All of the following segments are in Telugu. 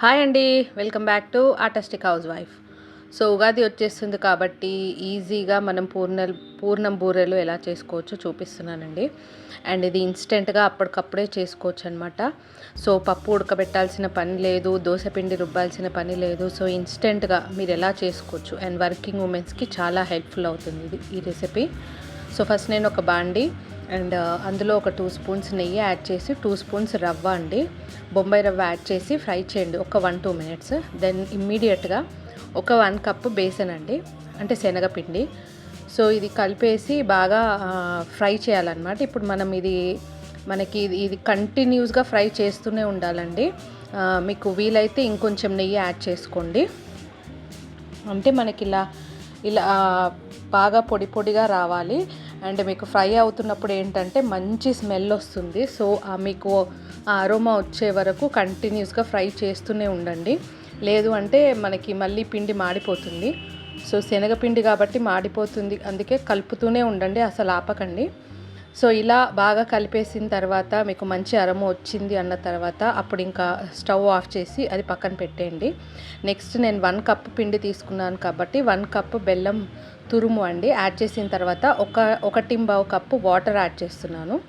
హాయ్ అండి welcome back to artistic housewife. So Ugadi వచ్చేస్తుంది కాబట్టి ఈజీగా మనం పూర్ణ పూర్ణం బూరెలు ఎలా చేసుకోవచ్చో చూపిస్తున్నానండి. అండ్ ఇది ఇన్స్టెంట్గా అప్పటికప్పుడే చేసుకోవచ్చు అనమాట సో పప్పు ఉడకబెట్టాల్సిన పని లేదు దోశ పిండి రుబ్బాల్సిన పని లేదు. సో ఇన్స్టెంట్గా మీరు ఎలా చేసుకోవచ్చు? అండ్ వర్కింగ్ ఉమెన్స్కి చాలా హెల్ప్ఫుల్ అవుతుంది ఇది ఈ రెసిపీ. సో ఫస్ట్ నేను ఒక బాండి అండ్ అందులో ఒక టూ స్పూన్స్ నెయ్యి యాడ్ చేసి టూ స్పూన్స్ రవ్వ అండి. బొంబాయి రవ్వ యాడ్ చేసి ఫ్రై చేయండి ఒక వన్ టూ మినిట్స్. దెన్ ఇమ్మీడియట్గా ఒక వన్ కప్ బేసన్ అండి అంటే శనగపిండి. సో ఇది కలిపేసి బాగా ఫ్రై చేయాలన్నమాట. ఇప్పుడు మనం ఇది మనకి ఇది ఇది కంటిన్యూస్గా ఫ్రై చేస్తూనే ఉండాలండి. మీకు వీలైతే ఇంకొంచెం నెయ్యి యాడ్ చేసుకోండి. అంటే మనకి ఇలా ఇలా బాగా పొడి పొడిగా రావాలి. అండ్ మీకు ఫ్రై అవుతున్నప్పుడు ఏంటంటే మంచి స్మెల్ వస్తుంది. సో ఆ మీకు ఆ అరోమా వచ్చే వరకు కంటిన్యూస్గా ఫ్రై చేస్తూనే ఉండండి. లేదు అంటే మనకి మళ్ళీ పిండి మాడిపోతుంది. సో శనగపిండి కాబట్టి మాడిపోతుంది. అందుకే కలుపుతూనే ఉండండి. అసలు ఆపకండి. సో ఇలా బాగా కలిపేసిన తర్వాత మీకు మంచి అరము వచ్చింది అన్న తర్వాత అప్పుడు ఇంకా స్టవ్ ఆఫ్ చేసి అది పక్కన పెట్టేయండి. నెక్స్ట్ నేను వన్ కప్ పిండి తీసుకున్నాను కాబట్టి వన్ కప్ బెల్లం తురుము అండి. యాడ్ చేసిన తర్వాత ఒక ఒక టింబావు కప్పు వాటర్ యాడ్ చేస్తున్నాను.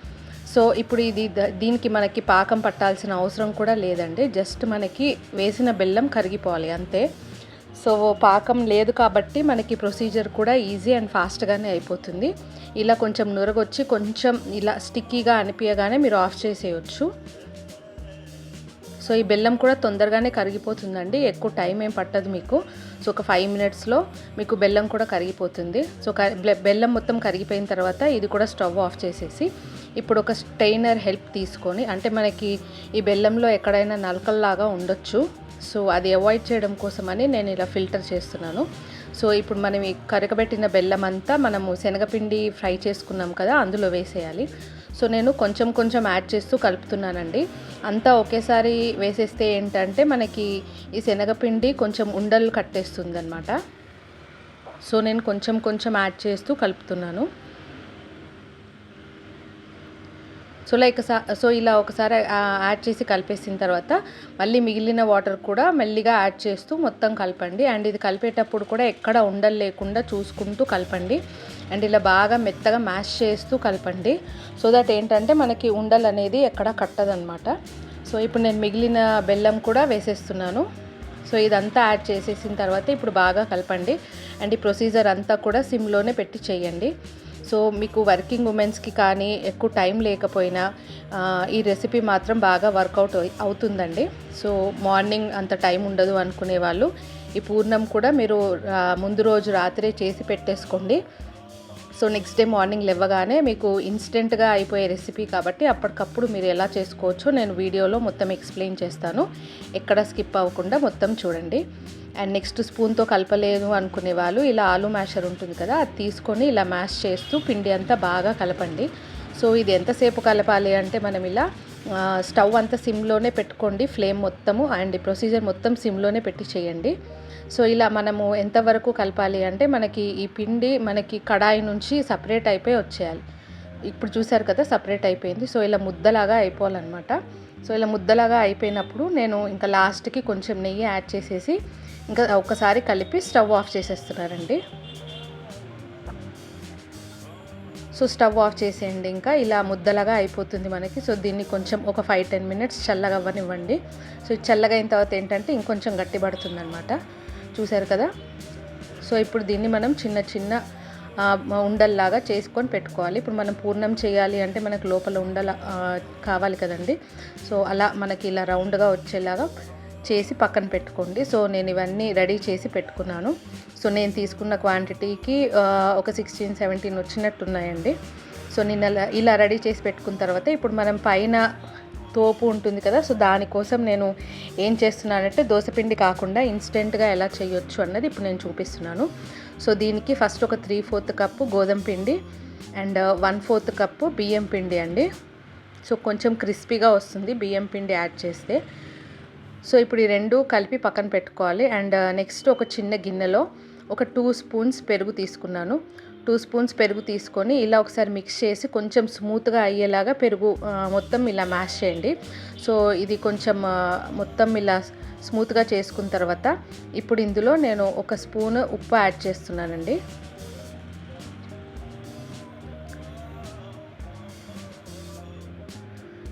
సో ఇప్పుడు ఇది ద- దీనికి మనకి పాకం పట్టాల్సిన అవసరం కూడా లేదండి. జస్ట్ మనకి వేసిన బెల్లం కరిగిపోవాలి అంతే. సో పాకం లేదు కాబట్టి మనకి ప్రొసీజర్ కూడా ఈజీ అండ్ ఫాస్ట్గానే అయిపోతుంది. ఇలా కొంచెం నురగొచ్చి కొంచెం ఇలా స్టిక్కీగా అనిపించగానే మీరు ఆఫ్ చేసేయచ్చు. సో ఈ బెల్లం కూడా తొందరగానే కరిగిపోతుందండి. ఎక్కువ టైం ఏం పట్టదు మీకు. సో ఒక ఫైవ్ మినిట్స్లో మీకు బెల్లం కూడా కరిగిపోతుంది. సో క- బెల్లం మొత్తం కరిగిపోయిన తర్వాత ఇది కూడా స్టవ్ ఆఫ్ చేసేసి ఇప్పుడు ఒక స్టెయినర్ హెల్ప్ తీసుకొని అంటే మనకి ఈ బెల్లంలో ఎక్కడైనా నలకల్లాగా ఉండొచ్చు. సో అది అవాయిడ్ చేయడం కోసమని నేను ఇలా ఫిల్టర్ చేస్తున్నాను. సో ఇప్పుడు మనం ఈ కరగబెట్టిన బెల్లం అంతా మనము శనగపిండి ఫ్రై చేసుకున్నాం కదా అందులో వేసేయాలి. సో నేను కొంచెం కొంచెం యాడ్ చేస్తూ కలుపుతున్నానండి. అంతా ఒకేసారి వేసేస్తే ఏంటంటే మనకి ఈ శనగపిండి కొంచెం ఉండలు కట్టేస్తుంది అనమాట సో నేను కొంచెం కొంచెం యాడ్ చేస్తూ కలుపుతున్నాను. సో లైక్ సో ఇలా ఒకసారి యాడ్ చేసి కలిపేసిన తర్వాత మళ్ళీ మిగిలిన వాటర్ కూడా మెల్లిగా యాడ్ చేస్తూ మొత్తం కలపండి. అండ్ ఇది కలిపేటప్పుడు కూడా ఎక్కడ ఉండలు లేకుండా చూసుకుంటూ కలపండి. అండ్ ఇలా బాగా మెత్తగా మ్యాష్ చేస్తూ కలపండి. సో దట్ ఏంటంటే మనకి ఉండలు అనేది ఎక్కడ కట్టదనమాట. సో ఇప్పుడు నేను మిగిలిన బెల్లం కూడా వేసేస్తున్నాను. సో ఇదంతా యాడ్ చేసేసిన తర్వాత ఇప్పుడు బాగా కలపండి. అండ్ ఈ ప్రొసీజర్ అంతా కూడా సిమ్లోనే పెట్టి చేయండి. సో మీకు వర్కింగ్ ఉమెన్స్కి కానీ ఎక్కువ టైం లేకపోయినా ఈ రెసిపీ మాత్రం బాగా వర్కౌట్ అవుతుందండి. సో మార్నింగ్ అంత టైం ఉండదు అనుకునే వాళ్ళు ఈ పూర్ణం కూడా మీరు ముందు రోజు రాత్రే చేసి పెట్టేసుకోండి. సో నెక్స్ట్ డే మార్నింగ్ లేవగానే మీకు ఇన్స్టెంట్గా అయిపోయే రెసిపీ కాబట్టి అప్పటికప్పుడు మీరు ఎలా చేసుకోవచ్చో నేను వీడియోలో మొత్తం ఎక్స్ప్లెయిన్ చేస్తాను. ఎక్కడ స్కిప్ అవ్వకుండా మొత్తం చూడండి. అండ్ నెక్స్ట్ స్పూన్తో కలపలేదు అనుకునే వాళ్ళు ఇలా ఆలు మ్యాషర్ ఉంటుంది కదా అది తీసుకొని ఇలా మ్యాష్ చేస్తూ పిండి అంతా బాగా కలపండి. సో ఇది ఎంతసేపు కలపాలి అంటే మనం ఇలా స్టవ్ అంతా సిమ్లోనే పెట్టుకోండి ఫ్లేమ్ మొత్తము అండ్ ప్రొసీజర్ మొత్తం సిమ్లోనే పెట్టి చేయండి. సో ఇలా మనము ఎంతవరకు కలపాలి అంటే మనకి ఈ పిండి మనకి కడాయి నుంచి సపరేట్ అయిపోయి వచ్చేయాలి. ఇప్పుడు చూసారు కదా సపరేట్ అయిపోయింది. సో ఇలా ముద్దలాగా అయిపోవాలన్నమాట. సో ఇలా ముద్దలాగా అయిపోయినప్పుడు నేను ఇంకా లాస్ట్కి కొంచెం నెయ్యి యాడ్ చేసేసి ఇంకా ఒకసారి కలిపి స్టవ్ ఆఫ్ చేసేస్తున్నారండి సో స్టవ్ ఆఫ్ చేసేయండి ఇంకా. ఇలా ముద్దలాగా అయిపోతుంది మనకి. సో దీన్ని కొంచెం ఒక ఫైవ్ టెన్ మినిట్స్ చల్లగా అవ్వనివ్వండి సో చల్లగా అయిన తర్వాత ఏంటంటే ఇంకొంచెం గట్టిపడుతుంది అనమాట చూసారు కదా? సో ఇప్పుడు దీన్ని మనం చిన్న చిన్న ఉండల్లాగా చేసుకొని పెట్టుకోవాలి. ఇప్పుడు మనం పూర్ణం చేయాలి అంటే మనకు లోపల ఉండల కావాలి కదండి. సో అలా మనకి ఇలా రౌండ్గా వచ్చేలాగా చేసి పక్కన పెట్టుకోండి. సో నేను ఇవన్నీ రెడీ చేసి పెట్టుకున్నాను. సో నేను తీసుకున్న క్వాంటిటీకి ఒక సిక్స్టీన్ సెవెంటీన్ వచ్చినట్టున్నాయండి. సో నేను అలా ఇలా రెడీ చేసి పెట్టుకున్న తర్వాత ఇప్పుడు మనం పైన తోపు ఉంటుంది కదా సో దానికోసం నేను ఏం చేస్తున్నానంటే దోసపిండి కాకుండా ఇన్స్టెంట్గా ఎలా చేయొచ్చు అన్నది ఇప్పుడు నేను చూపిస్తున్నాను. సో దీనికి ఫస్ట్ ఒక త్రీ ఫోర్త్ కప్పు గోధుమ పిండి అండ్ వన్ ఫోర్త్ కప్పు బియ్యం పిండి అండి. సో కొంచెం క్రిస్పీగా వస్తుంది బియ్యం పిండి యాడ్ చేస్తే. సో ఇప్పుడు ఈ రెండు కలిపి పక్కన పెట్టుకోవాలి అండ్ నెక్స్ట్ ఒక చిన్న గిన్నెలో ఒక టూ స్పూన్స్ పెరుగు తీసుకున్నాను. టూ స్పూన్స్ పెరుగు తీసుకొని ఇలా ఒకసారి మిక్స్ చేసి కొంచెం స్మూత్గా అయ్యేలాగా పెరుగు మొత్తం ఇలా మ్యాష్ చేయండి. సో ఇది కొంచెం మొత్తం ఇలా స్మూత్గా చేసుకున్న తర్వాత ఇప్పుడు ఇందులో నేను ఒక స్పూన్ ఉప్పు యాడ్ చేస్తున్నానండి.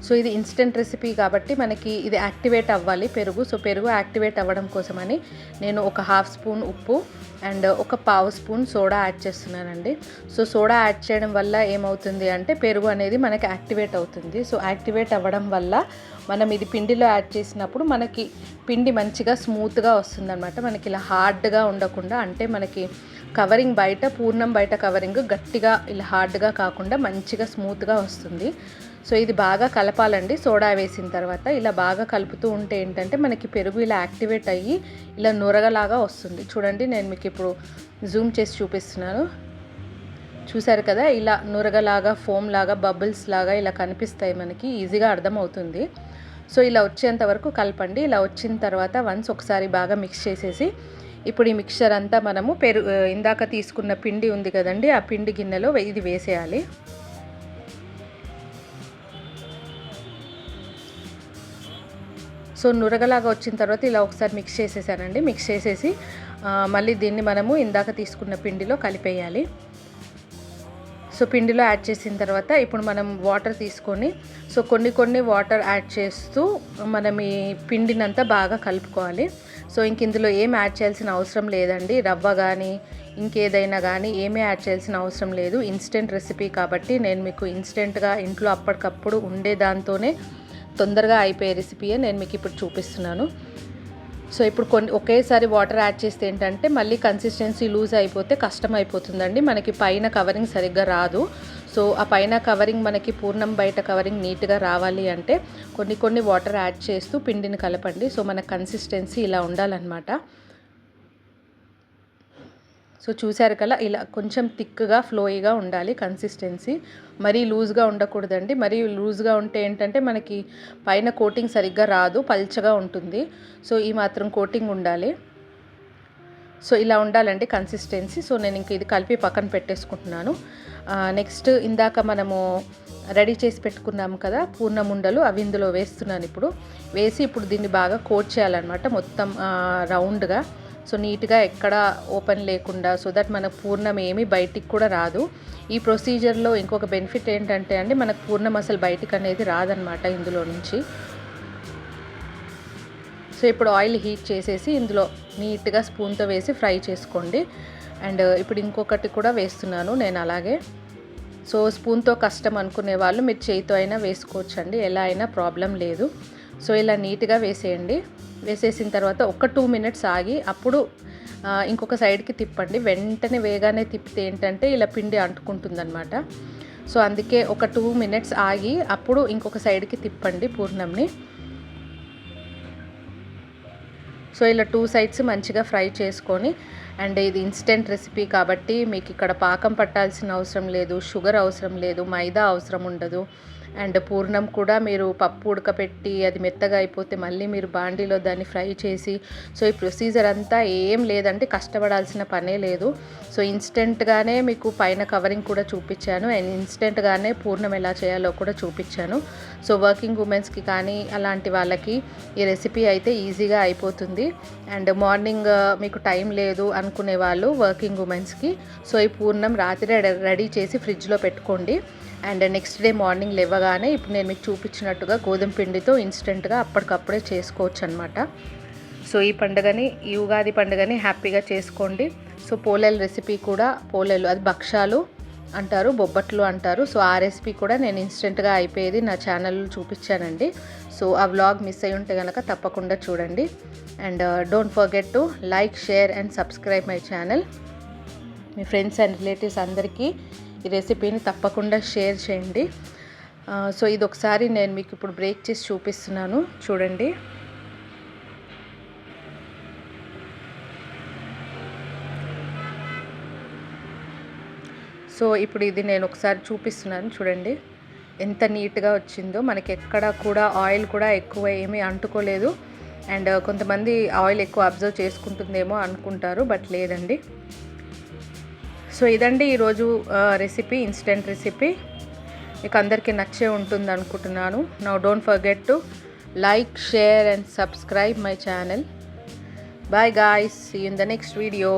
సో ఇది ఇన్స్టెంట్ రెసిపీ కాబట్టి మనకి ఇది యాక్టివేట్ అవ్వాలి పెరుగు. సో పెరుగు యాక్టివేట్ అవ్వడం కోసమని నేను ఒక హాఫ్ స్పూన్ ఉప్పు అండ్ ఒక పావు స్పూన్ సోడా యాడ్ చేస్తున్నానండి. సో సోడా యాడ్ చేయడం వల్ల ఏమవుతుంది అంటే పెరుగు అనేది మనకి యాక్టివేట్ అవుతుంది. సో యాక్టివేట్ అవ్వడం వల్ల మనం ఇది పిండిలో యాడ్ చేసినప్పుడు మనకి పిండి మంచిగా స్మూత్గా వస్తుందన్నమాట. మనకి ఇలా హార్డ్గా ఉండకుండా అంటే మనకి కవరింగ్ బయట పూర్ణం బయట కవరింగ్ గట్టిగా ఇలా హార్డ్గా కాకుండా మంచిగా స్మూత్గా వస్తుంది. సో ఇది బాగా కలపాలండి. సోడా వేసిన తర్వాత ఇలా బాగా కలుపుతూ ఉంటే ఏంటంటే మనకి పెరుగు ఇలా యాక్టివేట్ అయ్యి ఇలా నురగలాగా వస్తుంది. చూడండి నేను మీకు ఇప్పుడు జూమ్ చేసి చూపిస్తున్నాను. చూసారు కదా ఇలా నురగలాగా ఫోమ్ లాగా బబుల్స్ లాగా ఇలా కనిపిస్తాయి మనకి. ఈజీగా అర్థమవుతుంది. సో ఇలా వచ్చేంత వరకు కలపండి. ఇలా వచ్చిన తర్వాత వన్స్ ఒకసారి బాగా మిక్స్ చేసేసి ఇప్పుడు ఈ మిక్చర్ అంతా మనము పెరు ఇందాక తీసుకున్న పిండి ఉంది కదండి ఆ పిండి గిన్నెలో ఇది వేసేయాలి. సో నురగలాగా వచ్చిన తర్వాత ఇలా ఒకసారి మిక్స్ చేసేసానండి. మిక్స్ చేసేసి మళ్ళీ దీన్ని మనము ఇందాక తీసుకున్న పిండిలో కలిపేయాలి. సో పిండిలో యాడ్ చేసిన తర్వాత ఇప్పుడు మనం వాటర్ తీసుకొని సో కొన్ని కొన్ని వాటర్ యాడ్ చేస్తూ మనం ఈ పిండినంతా బాగా కలుపుకోవాలి. సో ఇంక ఇందులో ఏం యాడ్ చేయాల్సిన అవసరం లేదండి. రవ్వ కానీ ఇంకేదైనా కానీ ఏమీ యాడ్ చేయాల్సిన అవసరం లేదు. ఇన్స్టెంట్ రెసిపీ కాబట్టి నేను మీకు ఇన్స్టెంట్గా ఇంట్లో అప్పటికప్పుడు ఉండే దాంతోనే తొందరగా అయిపోయే రెసిపీయే నేను మీకు ఇప్పుడు చూపిస్తున్నాను. సో ఇప్పుడు కొన్ని ఒకేసారి వాటర్ యాడ్ చేస్తే ఏంటంటే మళ్ళీ కన్సిస్టెన్సీ లూజ్ అయిపోతే కష్టం అయిపోతుందండి. మనకి పైన కవరింగ్ సరిగ్గా రాదు. సో ఆ పైన కవరింగ్ మనకి పూర్ణం బయట కవరింగ్ నీట్గా రావాలి అంటే కొన్ని కొన్ని వాటర్ యాడ్ చేస్తూ పిండిని కలపండి. సో మన కన్సిస్టెన్సీ ఇలా ఉండాలన్నమాట. సో చూసారు కదా ఇలా కొంచెం థిక్గా ఫ్లోయిగా ఉండాలి కన్సిస్టెన్సీ. మరీ లూజ్గా ఉండకూడదండి. మరీ లూజ్గా ఉంటే ఏంటంటే మనకి పైన కోటింగ్ సరిగ్గా రాదు పల్చగా ఉంటుంది. సో ఈ మాత్రం కోటింగ్ ఉండాలి. సో ఇలా ఉండాలండి కన్సిస్టెన్సీ. సో నేను ఇంక ఇది కలిపి పక్కన పెట్టేసుకుంటున్నాను. నెక్స్ట్ ఇందాక మనము రెడీ చేసి పెట్టుకున్నాము కదా పూర్ణముండలు అవి ఇందులో వేస్తున్నాను ఇప్పుడు. వేసి ఇప్పుడు దీన్ని బాగా కోట్ చేయాలన్నమాట మొత్తం రౌండ్గా. సో నీట్గా ఎక్కడ ఓపెన్ లేకుండా సో దట్ మన పూర్ణం ఏమీ బయటికి కూడా రాదు. ఈ ప్రొసీజర్లో ఇంకొక బెనిఫిట్ ఏంటంటే అండి మనకు పూర్ణం అసలు బయటికి అనేది రాదనమాట ఇందులో నుంచి. సో ఇప్పుడు ఆయిల్ హీట్ చేసేసి ఇందులో నీట్గా స్పూన్తో వేసి ఫ్రై చేసుకోండి. అండ్ ఇప్పుడు ఇంకొకటి కూడా వేస్తున్నాను నేను అలాగే. సో స్పూన్తో కష్టం అనుకునే వాళ్ళు మీరు చేయితో అయినా వేసుకోవచ్చండి ఎలా అయినా ప్రాబ్లం లేదు. సో ఇలా నీట్గా వేసేయండి. వేసేసిన తర్వాత ఒక టూ మినిట్స్ ఆగి అప్పుడు ఇంకొక సైడ్కి తిప్పండి. వెంటనే వేగానే తిప్పితే ఏంటంటే ఇలా పిండి అంటుకుంటుందన్నమాట. సో అందుకే ఒక టూ మినిట్స్ ఆగి అప్పుడు ఇంకొక సైడ్కి తిప్పండి పూర్ణంని. సో ఇలా టూ సైడ్స్ మంచిగా ఫ్రై చేసుకొని అండ్ ఇది ఇన్స్టెంట్ రెసిపీ కాబట్టి మీకు ఇక్కడ పాకం పట్టాల్సిన అవసరం లేదు షుగర్ అవసరం లేదు మైదా అవసరం ఉండదు. అండ్ పూర్ణం కూడా మీరు పప్పు ఉడకపెట్టి అది మెత్తగా అయిపోతే మళ్ళీ మీరు బాండీలో దాన్ని ఫ్రై చేసి సో ఈ ప్రొసీజర్ అంతా ఏం లేదంటే కష్టపడాల్సిన పనే లేదు. సో ఇన్స్టెంట్గానే మీకు పైన కవరింగ్ కూడా చూపించాను. అండ్ ఇన్స్టెంట్గానే పూర్ణం ఎలా చేయాలో కూడా చూపించాను. సో వర్కింగ్ ఉమెన్స్కి కానీ అలాంటి వాళ్ళకి ఈ రెసిపీ అయితే ఈజీగా అయిపోతుంది. అండ్ మార్నింగ్ మీకు టైం లేదు అనుకునే వాళ్ళు వర్కింగ్ ఉమెన్స్కి సో ఈ పూర్ణం రాత్రి రెడీ చేసి ఫ్రిడ్జ్లో పెట్టుకోండి. అండ్ నెక్స్ట్ డే మార్నింగ్ లేవగానే ఇప్పుడు నేను మీకు చూపించినట్టుగా గోధుమ పిండితో ఇన్స్టెంట్గా అప్పటికప్పుడే చేసుకోవచ్చు అనమాట సో ఈ పండుగని ఈ ఉగాది పండుగని హ్యాపీగా చేసుకోండి. సో పోలేలు రెసిపీ కూడా పోలేలు అది భక్షాలు అంటారు బొబ్బట్లు అంటారు. సో ఆ రెసిపీ కూడా నేను ఇన్స్టెంట్గా అయిపోయేది నా ఛానల్లో చూపించానండి. సో ఆ వ్లాగ్ మిస్ అయి ఉంటే కనుక తప్పకుండా చూడండి. And don't forget to like share and subscribe my channel me friends and relatives అందరికీ ఈ రెసిపీని తప్పకుండా షేర్ చేయండి. సో ఇది ఒకసారి నేను మీకు ఇప్పుడు బ్రేక్ చేసి చూపిస్తున్నాను. చూడండి. సో ఇప్పుడు ఇది నేను ఒకసారి చూపిస్తున్నాను. చూడండి. ఎంత నీట్గా వచ్చిందో. మనకి ఎక్కడ కూడా ఆయిల్ కూడా ఎక్కువ ఏమీ అంటుకోలేదు. అండ్ కొంతమంది ఆయిల్ ఎక్కువ అబ్జర్వ్ చేసుకుంటుందేమో అనుకుంటారు బట్ లేదండి. సో ఇదండి ఈరోజు రెసిపీ ఇన్స్టెంట్ రెసిపీ మీకు అందరికీ నచ్చే ఉంటుంది అనుకుంటున్నాను now don't forget to like share and subscribe my channel bye guys in the next video